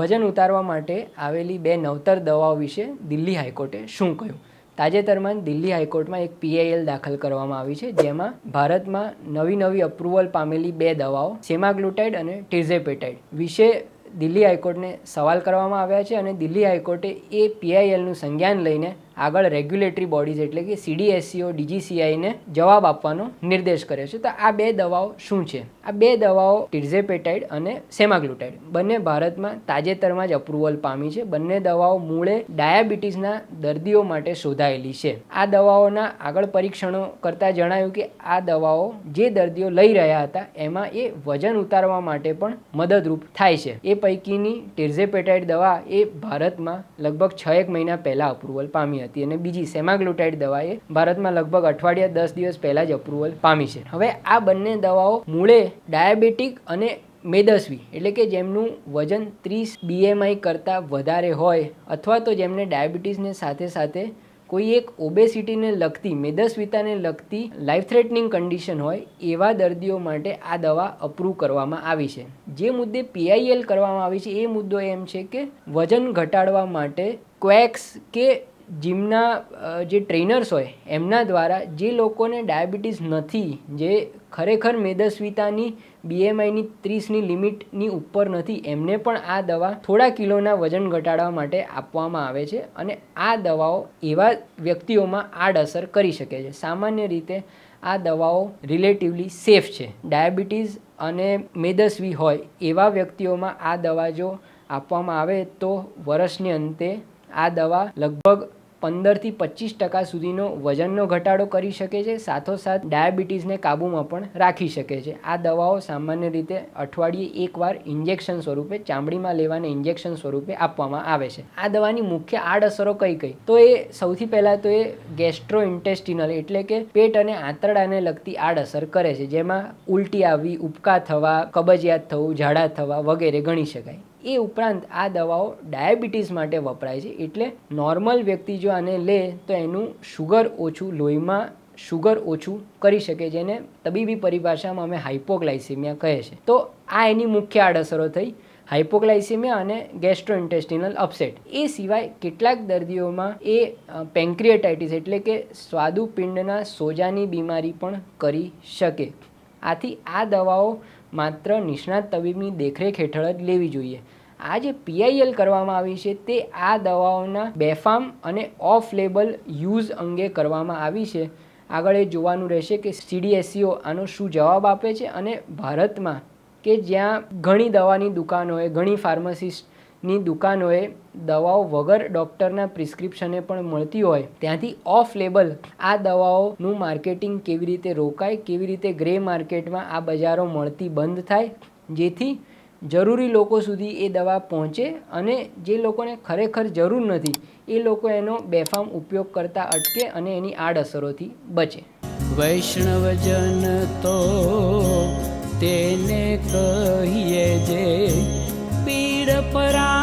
વજન ઉતારવા માટે આવેલી બે નવતર દવાઓ વિશે દિલ્હી હાઈકોર્ટે શું કહ્યું? તાજેતરમાં દિલ્હી હાઈકોર્ટમાં એક પીઆઈએલ દાખલ કરવામાં આવી છે, જેમાં ભારતમાં નવી નવી અપ્રુવલ પામેલી બે દવાઓ સેમાગ્લુટાઇડ અને ટિઝેપેટાઇડ, વિશે દિલ્હી હાઈકોર્ટને સવાલ કરવામાં આવ્યા છે અને દિલ્હી હાઈકોર્ટે એ પીઆઈએલનું સંજ્ઞાન લઈને આગળ રેગ્યુલેટરી બોડીઝ એટલે કે સીડીએસસીઓ ડીજીસીઆઈને જવાબ આપવાનો નિર્દેશ કર્યો છે. તો આ બે દવાઓ શું છે? આ બે દવાઓ ટિર્ઝેપેટાઇડ અને સેમાગ્લુટાઇડ બંને ભારતમાં તાજેતરમાં જ અપ્રુવલ પામી છે. બંને દવાઓ મૂળે ડાયાબિટીસના દર્દીઓ માટે શોધાયેલી છે. આ દવાઓના આગળ પરીક્ષણો કરતાં જણાયું કે આ દવાઓ જે દર્દીઓ લઈ રહ્યા હતા, એમાં એ વજન ઉતારવા માટે પણ મદદરૂપ થાય છે. એ પૈકીની ટિર્ઝેપેટાઇડ દવા એ ભારતમાં લગભગ છ એક મહિના પહેલાં અપ્રુવલ પામી હતી અને બીજી સેમાગ્લુટાઇડ દવા એ ભારતમાં લગભગ અઠવાડિયા દસ દિવસ પહેલાં જ અપ્રુવલ પામી છે. હવે આ બંને દવાઓ મૂળે ડાયાબિટીક અને મેદસ્વી, એટલે કે જેમનું વજન ત્રીસ બીએમઆઈ કરતાં વધારે હોય, અથવા તો જેમને ડાયાબિટીસને સાથે સાથે કોઈ એક ઓબેસિટીને લગતી, મેદસ્વીતાને લગતી લાઈફ થ્રેટનિંગ કન્ડિશન હોય, એવા દર્દીઓ માટે આ દવા અપ્રૂવ કરવામાં આવી છે. જે મુદ્દે પીઆઈએલ કરવામાં આવી છે, એ મુદ્દો એમ છે કે વજન ઘટાડવા માટે ક્વેક્સ કે જીમના જે ટ્રેનર્સ હોય, એમના દ્વારા જે લોકોને ડાયાબિટીસ નથી, જે ખરેખર મેદસ્વીતાની બીએમઆઈની ત્રીસની લિમિટની ઉપર નથી, એમને પણ આ દવા થોડા કિલોના વજન ઘટાડવા માટે આપવામાં આવે છે અને આ દવાઓ એવા વ્યક્તિઓમાં આડઅસર કરી શકે છે. સામાન્ય રીતે આ દવાઓ રિલેટિવલી સેફ છે. ડાયાબિટીસ અને મેદસ્વી હોય એવા વ્યક્તિઓમાં આ દવા જો આપવામાં આવે તો વર્ષની અંતે આ દવા લગભગ પંદરથી પચીસ ટકા સુધીનો વજનનો ઘટાડો કરી શકે છે. સાથોસાથ ડાયાબિટીસને કાબૂમાં પણ રાખી શકે છે. આ દવાઓ સામાન્ય રીતે અઠવાડિયે એકવાર ઇન્જેક્શન સ્વરૂપે, ચામડીમાં લેવાને ઇન્જેક્શન સ્વરૂપે આપવામાં આવે છે. આ દવાની મુખ્ય આડઅસરો કઈ કઈ? તો એ સૌથી પહેલાં તો એ ગેસ્ટ્રો ઇન્ટેસ્ટિનલ એટલે કે પેટ અને આંતરડાને લગતી આડઅસર કરે છે. જેમાં ઉલટી આવવી, ઉબકા થવા, કબજિયાત થવું, ઝાડા થવા વગેરે ગણી શકાય. એ ઉપરાંત આ દવાઓ ડાયાબિટીસ માટે વપરાય છે. એટલે નોર્મલ વ્યક્તિ જો આને લે, તો એનું શુગર ઓછું, લોહીમાં શુગર ઓછું કરી શકે જેને તબીબી પરિભાષામાં અમે હાઇપોગ્લાઇસેમિયા કહે છે. તો આ એની મુખ્ય આડઅસરો થઈ હાઇપોગ્લાઇસેમિયા અને ગેસ્ટ્રોઇન્ટેસ્ટિનલ અપસેટ એ સિવાય કેટલાક દર્દીઓમાં એ પેન્ક્રિએટાઇટિસ એટલે કે સ્વાદુપિંડના સોજાની બીમારી પણ કરી શકે. આથી આ દવાઓ માત્ર નિષ્ણાત તબીબની દેખરેખ હેઠળ જ લેવી જોઈએ. આ જે પીઆઈએલ કરવામાં આવી છે, તે આ દવાઓના બેફામ અને ઓફ લેબલ યુઝ અંગે કરવામાં આવી છે. આગળ એ જોવાનું રહેશે કે સીડીએસસીઓ આનો શું જવાબ આપે છે અને ભારતમાં કે જ્યાં ઘણી દવાની દુકાનોએ, ઘણી ફાર્મસિસ્ટની દુકાનોએ દવાઓ વગર ડૉક્ટરના પ્રિસ્ક્રિપ્શને પણ મળતી હોય, ત્યાંથી ઓફ લેબલ આ દવાઓનું માર્કેટિંગ કેવી રીતે રોકાય, કેવી રીતે ગ્રે માર્કેટમાં આ બજારો મળતી બંધ થાય, જેથી જરૂરી લોકો સુધી એ દવા પહોંચે અને જે લોકોને ખરેખર જરૂર નથી, એ લોકો એનો બેફામ ઉપયોગ કરતા અટકે અને એની આડઅસરોથી બચે. વૈષ્ણવજન તો તેને કહીએ જે But I.